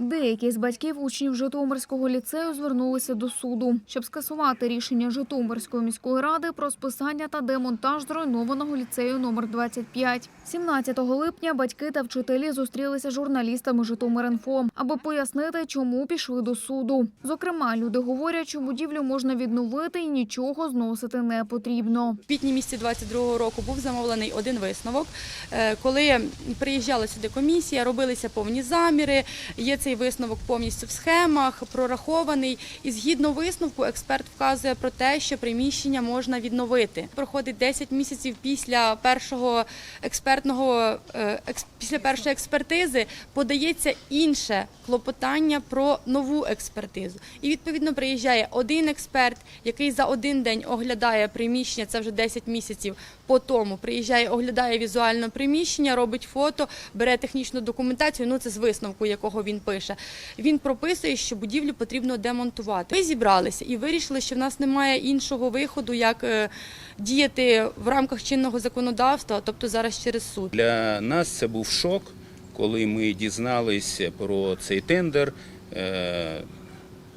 Деякі з батьків учнів Житомирського ліцею звернулися до суду, щоб скасувати рішення Житомирської міської ради про списання та демонтаж зруйнованого ліцею номер 25. 17 липня батьки та вчителі зустрілися з журналістами Житомир.Інфо, аби пояснити, чому пішли до суду. Зокрема, люди говорять, що будівлю можна відновити і нічого зносити не потрібно. В квітні місяці 22-го року був замовлений один висновок. Е, Коли приїжджала сюди комісія, робилися повні заміри. Є цей висновок повністю в схемах, прорахований. І згідно висновку, експерт вказує про те, що приміщення можна відновити. Проходить 10 місяців після першого експертного е, після першої експертизи подається інше клопотання про нову експертизу. І відповідно приїжджає один експерт, який за один день оглядає приміщення. Це вже 10 місяців по тому. Приїжджає, оглядає візуально приміщення, робить фото, бере технічну документацію. Ну це з висновку, якого він пише. Він прописує, що будівлю потрібно демонтувати. Ми зібралися і вирішили, що в нас немає іншого виходу, як е, діяти в рамках чинного законодавства, тобто зараз через суд. Для нас це був шок, коли ми дізналися про цей тендер. е,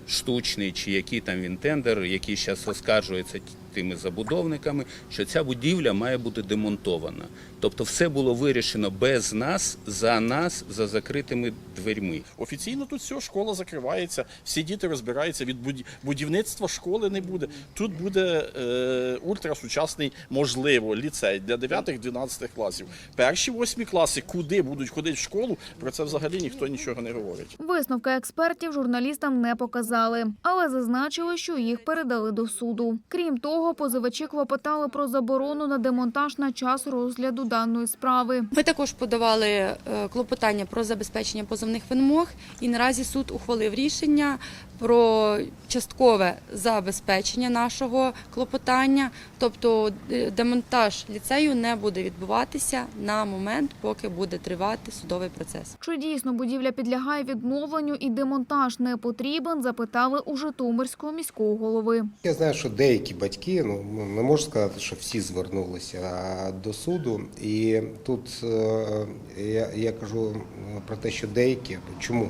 Штучний чи який там він тендер, який зараз оскаржується тими забудовниками, що ця будівля має бути демонтована. Тобто, все було вирішено без нас, за нас, за закритими дверьми. Офіційно тут все, школа закривається, всі діти розбираються від будівництва школи не буде. Тут буде е, ультрасучасний, можливо, ліцей для 9-12 класів. Перші восьмі класи, куди будуть ходити в школу, про це взагалі ніхто нічого не говорить. Висновки експертів журналістам не показали, але зазначили, що їх передали до суду. Крім того, позивачі клопотали про заборону на демонтаж на час розгляду даної справи. Ми також подавали е, клопотання про забезпечення позовних вимог, і наразі суд ухвалив рішення про часткове забезпечення нашого клопотання, тобто е, демонтаж ліцею не буде відбуватися на момент, поки буде тривати судовий процес. Чи дійсно будівля підлягає відновленню і демонтаж не потрібен, запитали у Житомирського міського голови. Я знаю, що деякі батьки, ну не можу сказати, що всі звернулися до суду. І тут е, я, я кажу про те, що деякі. Чому?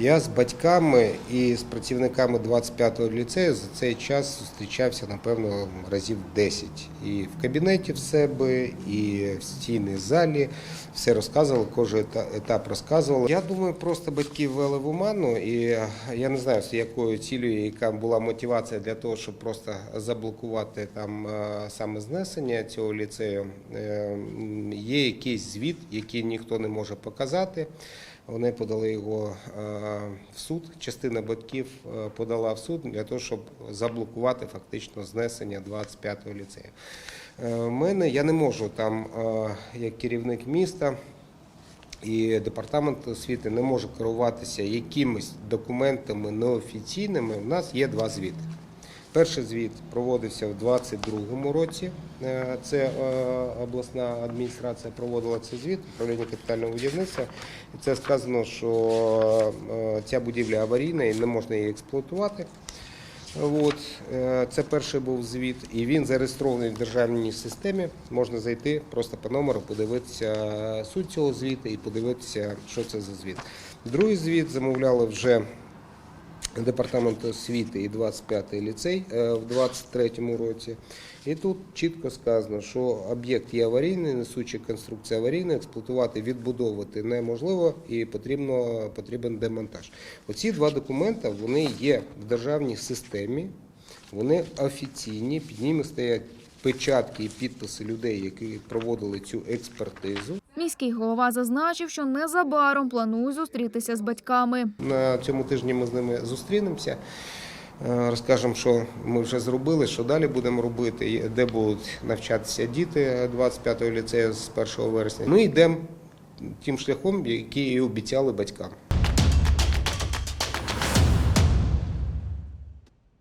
Я з батьками і з працівниками 25-го ліцею за цей час зустрічався, напевно, разів 10. І в кабінеті в себе, і в стійній залі. Все розказували, кожен етап розказували. Я думаю, просто батьки ввели в оману, і я не знаю, з якою цілею, яка була мотивація для того, щоб просто заблокувати там е, саме знесення цього ліцею. Е, Є якийсь звіт, який ніхто не може показати. Вони подали його е, в суд. Частина батьків е, подала в суд для того, щоб заблокувати фактично знесення 25-го ліцею. Е, мене я не можу там, як керівник міста і департамент освіти, не можу керуватися якимись документами неофіційними. У нас є два звіти. Перший звіт проводився в 2022 році. Е, Це е, обласна адміністрація проводила цей звіт, управління капітального будівництва. Це сказано, що е, ця будівля аварійна і не можна її експлуатувати. От, це перший був звіт, і він зареєстрований в державній системі. Можна зайти просто по номеру, подивитися суть цього звіту і подивитися, що це за звіт. Другий звіт замовляли вже департамент освіти і 25-й ліцей е, в 23-му році. І тут чітко сказано, що об'єкт є аварійний, несуча конструкція аварійна, експлуатувати, відбудовувати неможливо і потрібно, потрібен демонтаж. Оці два документи вони є в державній системі, вони офіційні, під ними стоять печатки і підписи людей, які проводили цю експертизу. Міський голова зазначив, що незабаром планує зустрітися з батьками. На цьому тижні ми з ними зустрінемося. е, Розкажемо, що ми вже зробили, що далі будемо робити, де будуть навчатися діти 25-го ліцею з 1 вересня. Ми йдемо тим шляхом, який і обіцяли батькам.